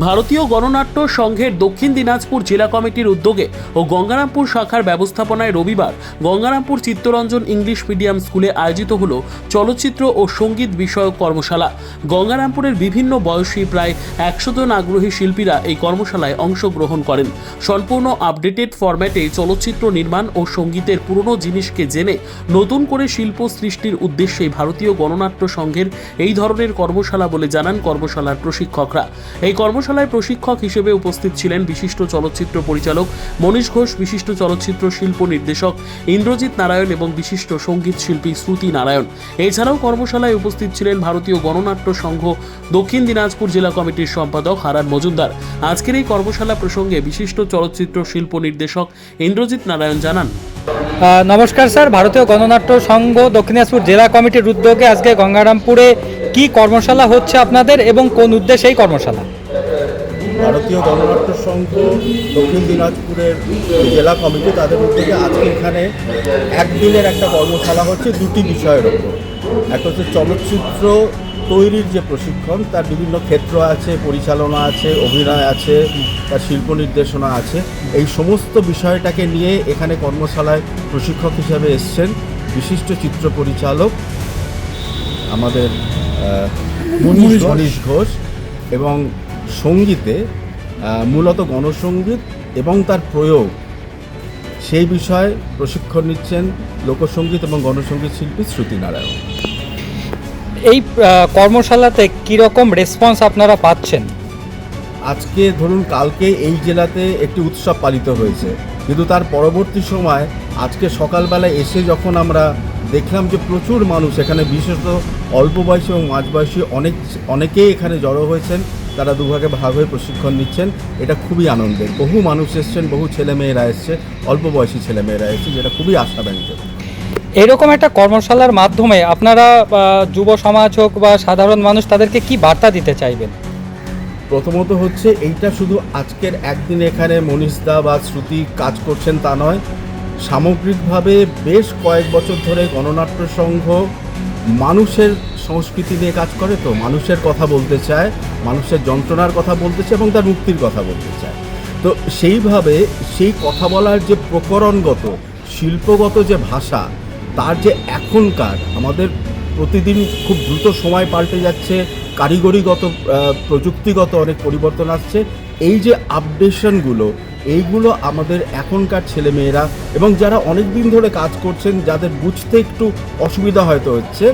ভারতীয় গণনাট্য সংঘের দক্ষিণ দিনাজপুর জেলা কমিটির উদ্যোগে ও গঙ্গারামপুর শাখার ব্যবস্থাপনায় রবিবার গঙ্গারামপুর চিত্তরঞ্জন ইংলিশ মিডিয়াম স্কুলে আয়োজিত হল চলচ্চিত্র ও সংগীত বিষয়ক কর্মশালা। গঙ্গারামপুরের বিভিন্ন বয়সী প্রায় একশো জন আগ্রহী শিল্পীরা এই কর্মশালায় অংশগ্রহণ করেন। সম্পূর্ণ আপডেটেড ফরম্যাটে চলচ্চিত্র নির্মাণ ও সঙ্গীতের পুরনো জিনিসকে জেনে নতুন করে শিল্প সৃষ্টির উদ্দেশ্যে ভারতীয় গণনাট্য সংঘের এই ধরনের কর্মশালা বলে জানান কর্মশালার প্রশিক্ষকরা। এই কর্মশালায় প্রশিক্ষক হিসেবে উপস্থিত ছিলেন বিশিষ্ট চলচ্চিত্র পরিচালক মনীষ ঘোষ, বিশিষ্ট চলচ্চিত্র শিল্প নির্দেশক ইন্দ্রজিৎ নারায়ণ এবং বিশিষ্ট সংগীত শিল্পী শ্রুতি নারায়ণ। এছাড়াও কর্মশালায় উপস্থিত ছিলেন ভারতীয় গণনাট্য সংঘ, দক্ষিণ দিনাজপুর জেলা কমিটির সম্পাদক হারান মজুমদার। আজকের এই কর্মশালা প্রসঙ্গে বিশিষ্ট চলচ্চিত্র শিল্প নির্দেশক ইন্দ্রজিৎ নারায়ণ জানান। নমস্কার স্যার। ভারতীয় গণনাট্য সংঘ, দক্ষিণ দিনাজপুর জেলা কমিটির উদ্যোগে আজকে গঙ্গারামপুরে কি কর্মশালা হচ্ছে আপনাদের এবং কোন উদ্দেশ্যে এই কর্মশালা? ভারতীয় গণনাট্য সংঘ দক্ষিণ দিনাজপুরের জেলা কমিটি তাদের উদ্যোগে আজকে এখানে একদিনের একটা কর্মশালা হচ্ছে দুটি বিষয়ের ওপর। একটা হচ্ছে চলচ্চিত্র তৈরির যে প্রশিক্ষণ তার বিভিন্ন ক্ষেত্র আছে পরিচালনা আছে অভিনয় আছে তার শিল্প নির্দেশনা আছে। এই সমস্ত বিষয়টাকে নিয়ে এখানে কর্মশালায় প্রশিক্ষক হিসাবে এসছেন বিশিষ্ট চিত্র পরিচালক আমাদের মনীষ ঘোষ এবং সঙ্গীতে মূলত গণসঙ্গীত এবং তার প্রয়োগ। সেই বিষয়ে প্রশিক্ষণ নিচ্ছেন লোকসঙ্গীত এবং গণসঙ্গীত শিল্পী শ্রুতি নারায়ণ। এই কর্মশালাতে কীরকম রেসপন্স আপনারা পাচ্ছেন? আজকে ধরুন কালকে এই জেলাতে একটি উৎসব পালিত হয়েছে। কিন্তু তার পরবর্তী সময় আজকে সকালবেলায় এসে যখন আমরা দেখলাম যে প্রচুর মানুষ এখানে বিশেষত অল্প বয়সী এবং মাঝ বয়সী অনেক অনেকেই এখানে জড়ো হয়েছেন। তারা দুভাগে ভাগ হয়ে প্রশিক্ষণ নিচ্ছেন। এটা খুবই আনন্দের। বহু মানুষ এসছেন বহু ছেলেমেয়েরা এসছে অল্প বয়সী ছেলেমেয়েরা এসছে যেটা খুবই আশাব্যঞ্জক। এরকম একটা কর্মশালার মাধ্যমে আপনারা যুব সমাজ হোক বা সাধারণ মানুষ তাদেরকে কি বার্তা দিতে চাইবেন? প্রথমত হচ্ছে এইটা শুধু আজকের একদিন এখানে মনীষদা বা শ্রুতি কাজ করছেন তা নয় সামগ্রিকভাবে বেশ কয়েক বছর ধরে গণনাট্য সংঘ মানুষের সংস্কৃতি নিয়ে কাজ করে তো, মানুষের কথা বলতে চায়, মানুষের যন্ত্রণার কথা বলতে চায় এবং তার মুক্তির কথা বলতে চায়। তো সেইভাবে সেই কথা বলার যে প্রকরণগত, শিল্পগত যে ভাষা, তার যে এখনকার, আমাদের প্রতিদিন খুব দ্রুত সময় পাল্টে যাচ্ছে কারিগরিগত প্রযুক্তিগত অনেক পরিবর্তন আসছে। এই যে আপডেশনগুলো এইগুলো আমাদের এখনকার ছেলেমেয়েরা এবং যারা অনেক দিন ধরে কাজ করছেন, যাদের বুঝতে একটু অসুবিধা হয়তো হচ্ছে,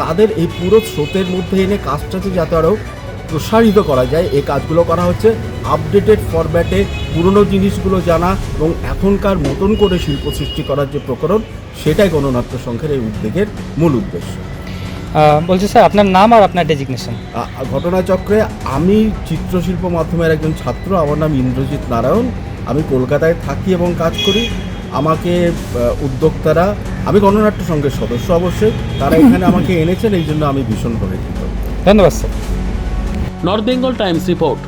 তাদের এই পুরো স্রোতের মধ্যে এনে কাজটাকে যাতে আরও প্রসারিত করা যায়, এই কাজগুলো করা হচ্ছে। আপডেটেড ফরম্যাটে পুরনো জিনিসগুলো জানা এবং এখনকার মতন করে শিল্প সৃষ্টি করার যে প্রকরণ, সেটাই গণনাট্য সংঘের এই উদ্যোগের মূল উদ্দেশ্য। বলছি স্যার আপনার নাম আর আপনার ডেজিগনেশন ঘটনাচক্রে আমি চিত্রশিল্প মাধ্যমের একজন ছাত্র আমার নাম ইন্দ্রজিৎ নারায়ণ। আমি কলকাতায় থাকি এবং কাজ করি। আমাকে উদ্যোক্তারা আমি গণনাট্য সংঘের সদস্য অবশ্যই তারা এখানে আমাকে এনেছেন এই জন্য আমি ভীষণভাবে ধন্যবাদ sir. North Bengal Times report.